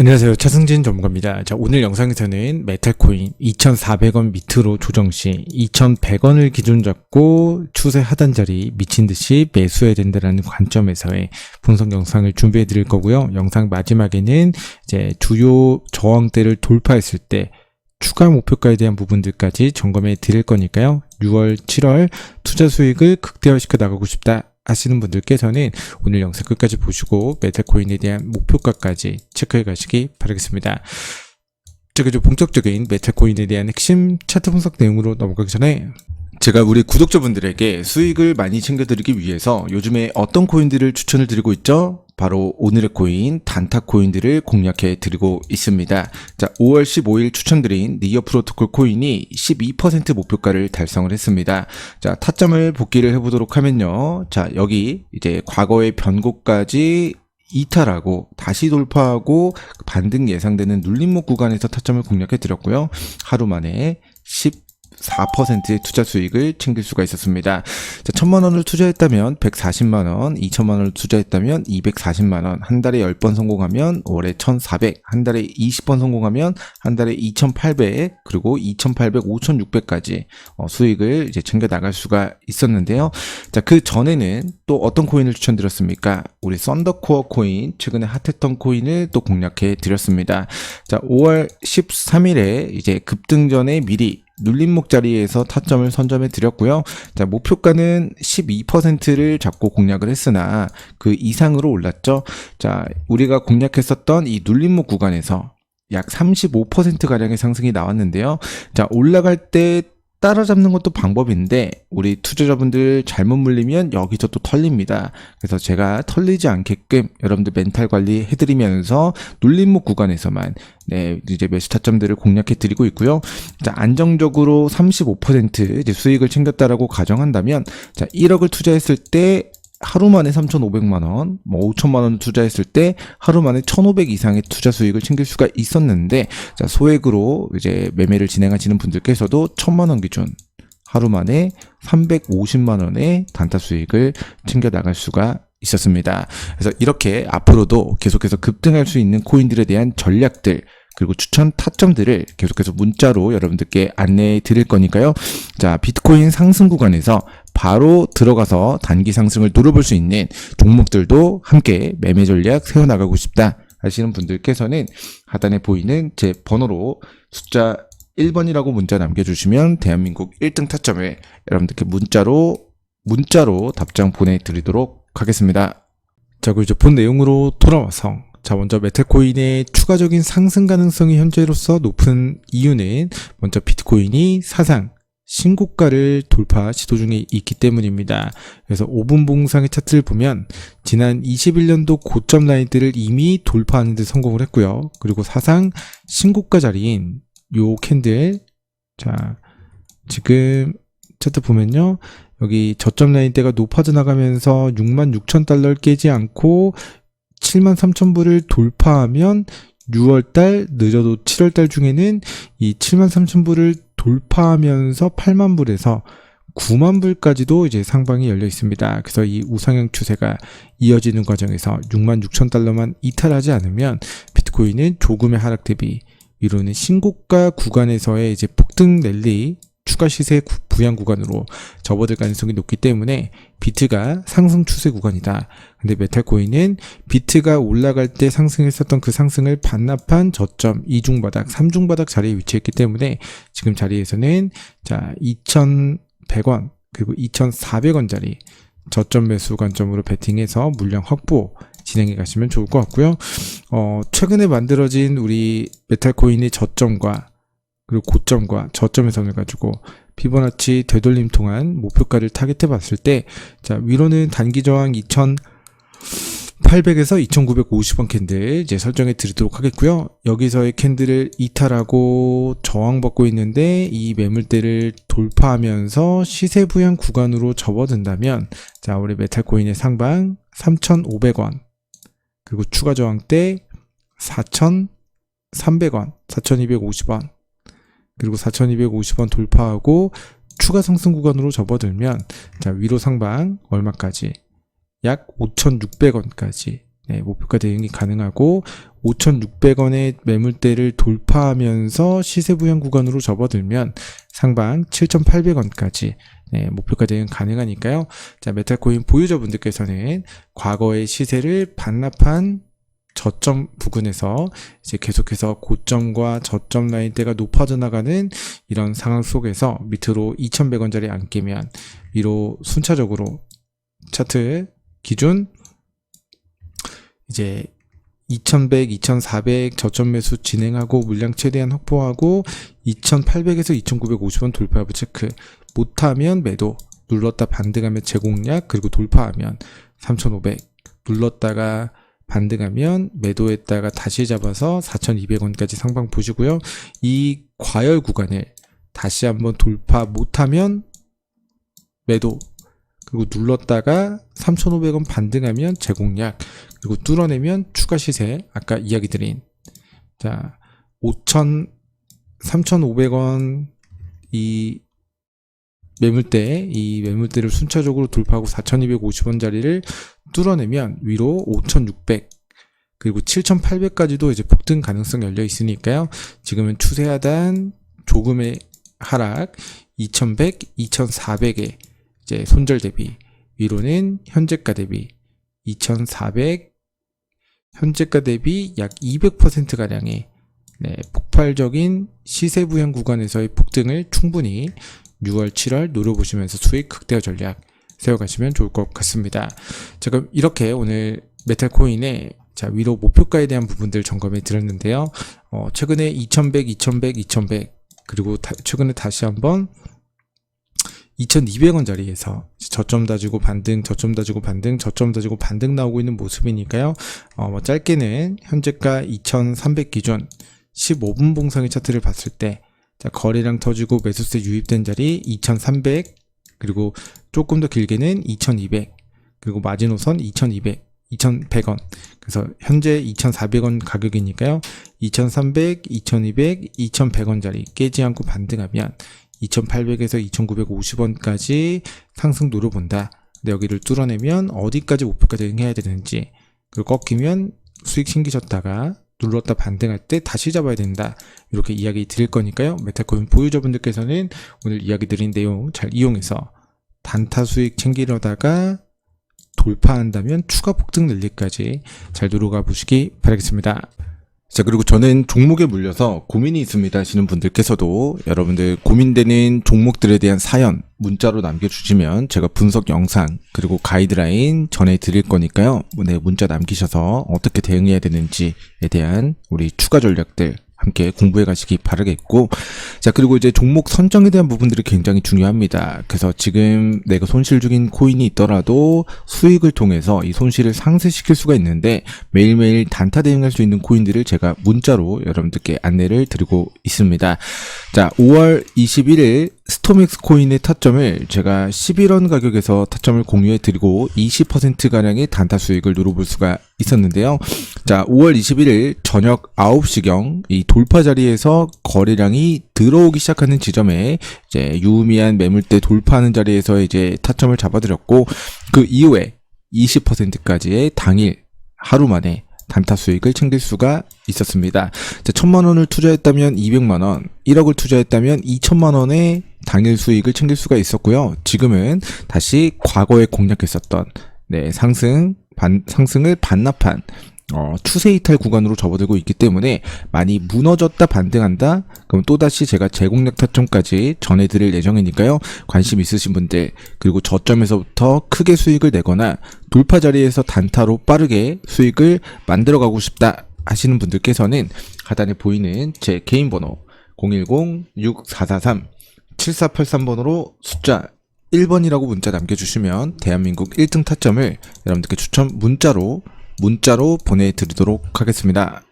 안녕하세요. 차승진 전문가입니다. 자, 오늘 영상에서는 메탈코인 2,400원 밑으로 조정 시 2,100원을 기준 잡고 추세 하단 자리 미친 듯이 매수해야 된다는 관점에서의 분석 영상을 준비해 드릴 거고요. 영상 마지막에는 이제 주요 저항대를 돌파했을 때 추가 목표가에 대한 부분들까지 점검해 드릴 거니까요. 6월, 7월 투자 수익을 극대화시켜 나가고 싶다 하시는 분들께서는 오늘 영상 끝까지 보시고 메탈코인에 대한 목표가까지 체크해 가시기 바라겠습니다. 자, 그죠 본격적인 메탈코인에 대한 핵심 차트 분석 내용으로 넘어가기 전에 제가 우리 구독자분들에게 수익을 많이 챙겨드리기 위해서 요즘에 어떤 코인들을 추천을 드리고 있죠? 바로 오늘의 코인, 단타 코인들을 공략해 드리고 있습니다. 자, 5월 15일 추천드린 니어 프로토콜 코인이 12% 목표가를 달성을 했습니다. 자, 타점을 복귀를 해보도록 하면요. 자, 여기 이제 과거의 변곡까지 이탈하고 다시 돌파하고 반등 예상되는 눌림목 구간에서 타점을 공략해 드렸고요. 하루 만에 10 4%의 투자 수익을 챙길 수가 있었습니다. 자, 천만 원을 투자했다면 140만 원, 2천만 원을 투자했다면 240만 원, 한 달에 10번 성공하면 월에 1,400, 한 달에 20번 성공하면 한 달에 2,800, 그리고 2,800, 5,600까지 어, 수익을 이제 챙겨 나갈 수가 있었는데요. 자, 그 전에는 또 어떤 코인을 추천드렸습니까? 우리 썬더코어 코인, 최근에 핫했던 코인을 또 공략해 드렸습니다. 자, 5월 13일에 이제 급등 전에 미리 눌림목 자리에서 타점을 선점해 드렸고요. 자, 목표가는 12%를 잡고 공략을 했으나 그 이상으로 올랐죠. 자, 우리가 공략했었던 이 눌림목 구간에서 약 35%가량의 상승이 나왔는데요. 자, 올라갈 때 따라잡는 것도 방법인데 우리 투자자분들 잘못 물리면 여기서 또 털립니다. 그래서 제가 털리지 않게끔 여러분들 멘탈 관리 해드리면서 눌림목 구간에서만 네 이제 매수 타점들을 공략해 드리고 있고요. 자 안정적으로 35% 이제 수익을 챙겼다라고 가정한다면 자 1억을 투자했을 때 하루 만에 3,500만 원, 뭐 5천만 원 투자했을 때 하루 만에 1,500 이상의 투자 수익을 챙길 수가 있었는데 자, 소액으로 이제 매매를 진행하시는 분들께서도 1,000만 원 기준 하루 만에 350만 원의 단타 수익을 챙겨 나갈 수가 있었습니다. 그래서 이렇게 앞으로도 계속해서 급등할 수 있는 코인들에 대한 전략들 그리고 추천 타점들을 계속해서 문자로 여러분들께 안내해 드릴 거니까요. 자, 비트코인 상승 구간에서 바로 들어가서 단기 상승을 노려볼 수 있는 종목들도 함께 매매 전략 세워나가고 싶다 하시는 분들께서는 하단에 보이는 제 번호로 숫자 1번이라고 문자 남겨주시면 대한민국 1등 타점을 여러분들께 문자로 문자로 답장 보내드리도록 하겠습니다. 자, 그리고 이제 본 내용으로 돌아와서 자, 먼저 메탈코인의 추가적인 상승 가능성이 현재로서 높은 이유는 먼저 비트코인이 사상 신고가를 돌파 시도 중에 있기 때문입니다. 그래서 5분 봉상의 차트를 보면 지난 21년도 고점 라인들을 이미 돌파하는 데 성공을 했고요. 그리고 사상 신고가 자리인 요 캔들 자 지금 차트 보면요. 여기 저점 라인대가 높아져 나가면서 6만 6천 달러를 깨지 않고 7만 3천 불을 돌파하면 6월달 늦어도 7월달 중에는 이 7만 3천 불을 돌파하면서 8만 불에서 9만 불까지도 이제 상방이 열려 있습니다. 그래서 이 우상향 추세가 이어지는 과정에서 6만 6천 달러만 이탈하지 않으면 비트코인은 조금의 하락 대비 이루는 신고가 구간에서의 이제 폭등 랠리 추가 시세 구- 부양 구간으로 접어들 가능성이 높기 때문에 비트가 상승 추세 구간이다. 근데 메탈코인은 비트가 올라갈 때 상승했었던 그 상승을 반납한 저점 이중 바닥, 삼중 바닥 자리에 위치했기 때문에 지금 자리에서는 자 2,100원 그리고 2,400원 자리 저점 매수 관점으로 베팅해서 물량 확보 진행해 가시면 좋을 것 같고요. 어, 최근에 만들어진 우리 메탈코인의 저점과 그리고 고점과 저점의 선을 가지고 피보나치 되돌림 통한 목표가를 타겟해 봤을 때, 자, 위로는 단기 저항 2800에서 2950원 캔들 이제 설정해 드리도록 하겠고요. 여기서의 캔들을 이탈하고 저항받고 있는데 이 매물대를 돌파하면서 시세 부양 구간으로 접어든다면, 자, 우리 메탈코인의 상방 3,500원, 그리고 추가 저항대 4,300원, 4,250원, 그리고 4,250원 돌파하고 추가 상승 구간으로 접어들면 자 위로 상방 얼마까지? 약 5,600원까지. 네, 목표가 대응이 가능하고 5,600원의 매물대를 돌파하면서 시세 부양 구간으로 접어들면 상방 7,800원까지. 네, 목표가 대응 가능하니까요. 자, 메탈코인 보유자분들께서는 과거의 시세를 반납한 저점 부근에서 이제 계속해서 고점과 저점 라인대가 높아져 나가는 이런 상황 속에서 밑으로 2,100원짜리 안 끼면 위로 순차적으로 차트 기준 이제 2100, 2400 저점 매수 진행하고 물량 최대한 확보하고 2800에서 2950원 돌파 여부 체크. 못하면 매도. 눌렀다 반등하면 제공략 그리고 돌파하면 3500 눌렀다가 반등하면 매도했다가 다시 잡아서 4200원까지 상방 보시고요. 이 과열 구간을 다시 한번 돌파 못하면 매도 그리고 눌렀다가 3,500원 반등하면 제공약 그리고 뚫어내면 추가 시세 아까 이야기 드린. 자 5,000 3,500원 이 매물대 이 매물대를 순차적으로 돌파하고 4,250원짜리를 뚫어내면 위로 5,600 그리고 7,800까지도 이제 폭등 가능성 열려 있으니까요. 지금은 추세 하단 조금의 하락 2,100, 2,400에 이제 손절 대비 위로는 현재가 대비 2,400 현재가 대비 약 200% 가량의 네, 폭발적인 시세 부양 구간에서의 폭등을 충분히 6월, 7월 노려보시면서 수익 극대화 전략 세워가시면 좋을 것 같습니다. 자, 그럼 이렇게 오늘 메탈 코인의 자, 위로 목표가에 대한 부분들 점검해 드렸는데요. 어, 최근에 2100, 2100, 2100 그리고 다- 최근에 다시 한번 2200원짜리에서 저점 다지고 반등, 저점 다지고 반등, 저점 다지고 반등 나오고 있는 모습이니까요. 어, 뭐 짧게는 현재가 2300 기준 15분 봉상의 차트를 봤을 때 자, 거래량 터지고 매수세 유입된 자리 2300 그리고 조금 더 길게는 2200 그리고 마지노선 2200 2100원 그래서 현재 2400원 가격이니까요 2300 2200 2100원짜리 깨지 않고 반등하면 2800에서 2950원까지 상승 노려본다 근데 여기를 뚫어내면 어디까지 목표가 대응해야 되는지 그리고 꺾이면 수익 챙기셨다가 눌렀다 반등할 때 다시 잡아야 된다. 이렇게 이야기 드릴 거니까요. 메탈코인 보유자분들께서는 오늘 이야기 드린 내용 잘 이용해서 단타 수익 챙기려다가 돌파한다면 추가 폭등 늘리까지 잘 누르가 보시기 바라겠습니다. 자, 그리고 저는 종목에 물려서 고민이 있습니다 하시는 분들께서도 여러분들 고민되는 종목들에 대한 사연 문자로 남겨주시면 제가 분석 영상 그리고 가이드라인 전해드릴 거니까요. 네, 문자 남기셔서 어떻게 대응해야 되는지에 대한 우리 추가 전략들 함께 공부해 가시기 바라겠고 자 그리고 이제 종목 선정에 대한 부분들이 굉장히 중요합니다. 그래서 지금 내가 손실 중인 코인이 있더라도 수익을 통해서 이 손실을 상쇄시킬 수가 있는데 매일매일 단타 대응할 수 있는 코인들을 제가 문자로 여러분들께 안내를 드리고 있습니다 자 5월 21일 스토맥스 코인의 타점을 제가 11원 가격에서 타점을 공유해 드리고 20%가량의 단타 수익을 누려볼 수가 있었는데요. 자, 5월 21일 저녁 9시경 이 돌파 자리에서 거래량이 들어오기 시작하는 지점에 이제 유의미한 매물대 돌파하는 자리에서 이제 타점을 잡아드렸고 그 이후에 20%까지의 당일 하루 만에 단타 수익을 챙길 수가 있었습니다. 자, 천만 원을 투자했다면 200만 원, 1억을 투자했다면 2천만 원의 당일 수익을 챙길 수가 있었고요. 지금은 다시 과거에 공략했었던 네, 상승 반, 상승을 반납한 어, 추세 이탈 구간으로 접어들고 있기 때문에 많이 무너졌다 반등한다 그럼 또다시 제가 재공략 타점까지 전해드릴 예정이니까요 관심 있으신 분들 그리고 저점에서부터 크게 수익을 내거나 돌파 자리에서 단타로 빠르게 수익을 만들어 가고 싶다 하시는 분들께서는 하단에 보이는 제 개인 번호 010-6443-7483번으로 숫자 1번이라고 문자 남겨주시면 대한민국 1등 타점을 여러분들께 추첨 문자로 문자로 보내드리도록 하겠습니다.